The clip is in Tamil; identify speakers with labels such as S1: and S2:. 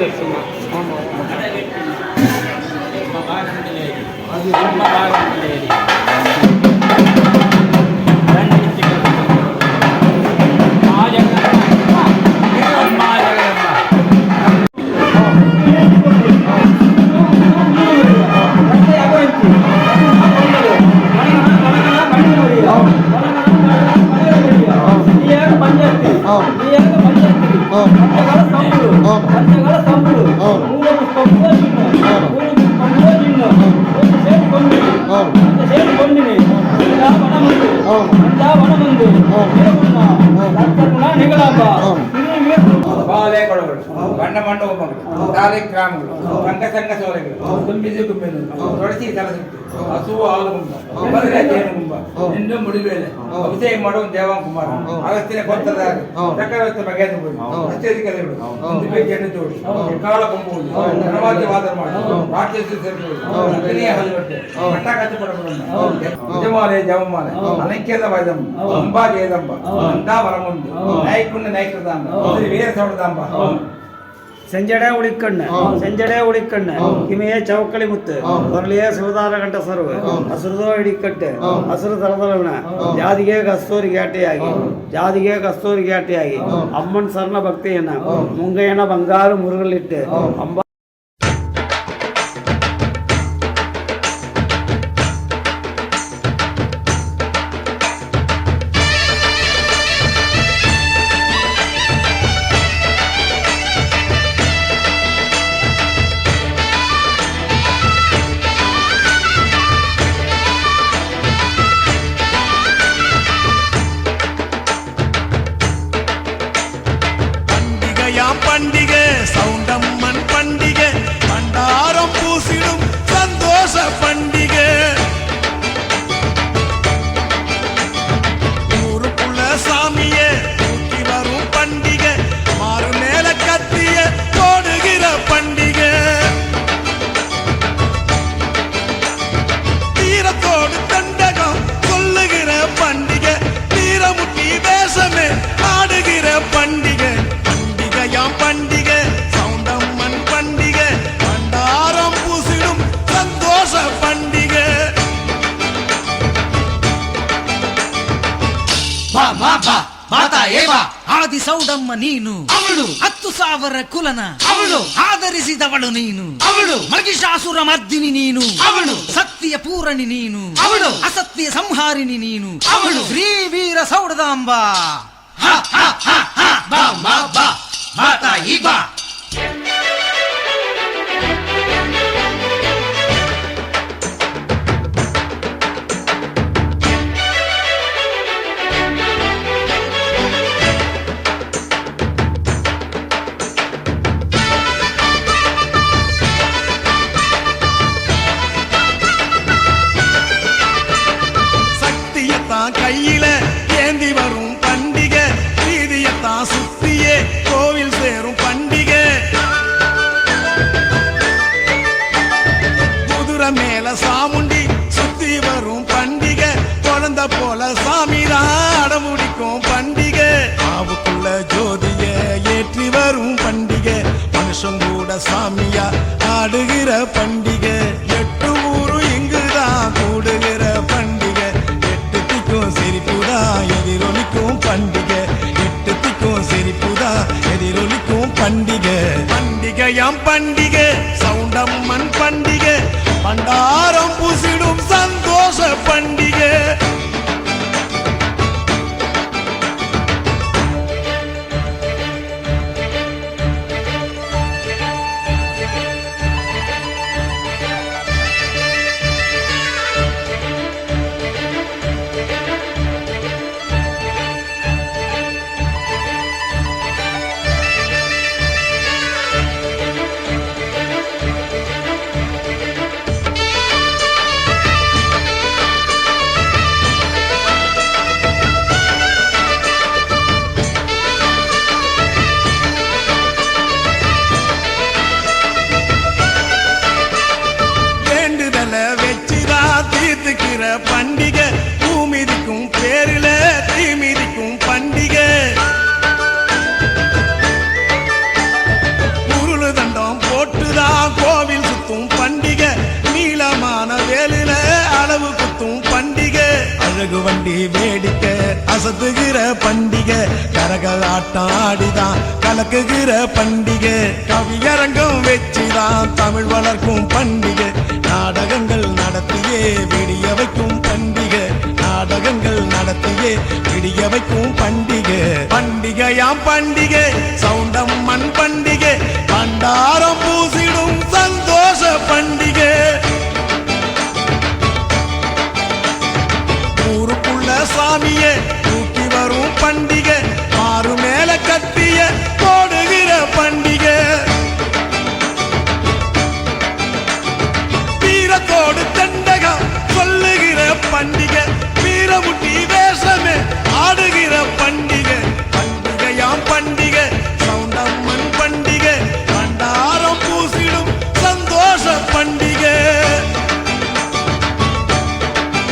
S1: పెట్టినా సంపుడు పంచగల సంపుడు పూలకు పంపులో తిన్నాం పూలకు పంపులో తిన్నాం సేపు కొండి సేపు కొండిని అంతా ಅಸುವ ಆಲಗುಂಬ ಜೇನುಗುಂಬ ನಿಂಡು ಮುಡಿಬೇಲೆ ಅಭಿಷೇಕ ಮಾಡುವ ದೇವಾಂಕುಮಾರ ಅಗಸ್ತಿನ ಕೊಂತದ ಚಕ್ರವರ್ತಿ ಮಗೇಂದ್ರ ಅಚ್ಚರಿ ಕಲೆಗಳು ಒಂದು ಪೇಜ್ ಎಣ್ಣೆ ತೋಡಿ ಕಾಳ ಕೊಂಬುವುದು ನವಾಜ ವಾದ ಮಾಡಿ ರಾಕ್ಷಸ ಸೇರಿಕೊಳ್ಳಿ ಅಗ್ನಿಯ ಹಲವಟ್ಟೆ ಕಟ್ಟ ಕಚ್ಚು ಪಡಬಡಮ್ಮ ಯಜಮಾಲೆ ಜವಮಾಲೆ ಅನಂಕೇದ ವೈದಮ್ಮ ಅಂಬಾ ಜೇದಂಬ ಅಂದಾ ವರಮುಂದು ನಾಯಕುಂಡ ನಾಯಕದಾಂಬ ಶ್ರೀ ವೀರ ಸೌಡದಾಂಬ
S2: செஞ்சடே உளிக்கண்ணு செஞ்சடே உளிக்கண்ணு கிமையே சவுக்களி முத்து. பொருளியே சிவதார கண்ட சருவு. அசுரதோ இடிக்கட்டு. அசுர தரதலவன ஜாதிகே கஸ்தூரி கேட்டையாகி. ஜாதிகே கஸ்தூரி கேட்டையாகி. அம்மன் சரண பக்தி என்ன முங்கையன பங்காரு முருகலிட்டு
S3: எல்லாம் பண்டிகை சவுண்டம்மன் பண்டிகை பண்டாரம் பூசிடும் சந்தோஷ பண்டிகை.
S4: ಆದಿ ಸೌಡಮ್ಮ ನೀನು. ಅವಳು. ಹತ್ತು ಸಾವಿರ ಕುಲನ. ಅವಳು. ಆಧರಿಸಿದವಳು ನೀನು. ಅವಳು. ಮಹಿಷಾಸುರ ಮರ್ದಿನಿ ನೀನು. ಅವಳು. ಸತ್ಯ ಪೂರಣಿ ನೀನು. ಅವಳು. ಅಸತ್ಯ ಸಂಹಾರಿಣಿ ನೀನು. ಅವಳು. ಶ್ರೀ ವೀರ ಸೌಡದಾಂಬಾ. ಹಾ ಹಾ ಹಾ ಹ. ಬಾ ಬಾ ಬಾ. ಮಾತಾ ಈ ಬಾ.
S3: விஜயம் பண்டிகை சவுண்டம்மன் பண்டிகை பண்டாரம் புசிடும் சந்தோஷ பண்டிகை. வேடிக்கை அசத்துகிற பண்டிகை. கரகலாட்டம் ஆடிதான் கலக்குகிற பண்டிகை. கவியரங்கம் வச்சுதான் தமிழ் வளர்க்கும் பண்டிகை. நாடகங்கள் நடத்தியே விடிய வைக்கும் பண்டிகை. நாடகங்கள் நடத்தியே விடிய வைக்கும் பண்டிகை. பண்டிகையாம் பண்டிகை சவுண்ட் சாமிய தூக்கி வரும் பண்டிகை ஆறு மேல கத்திய போடுகிற பண்டிகை.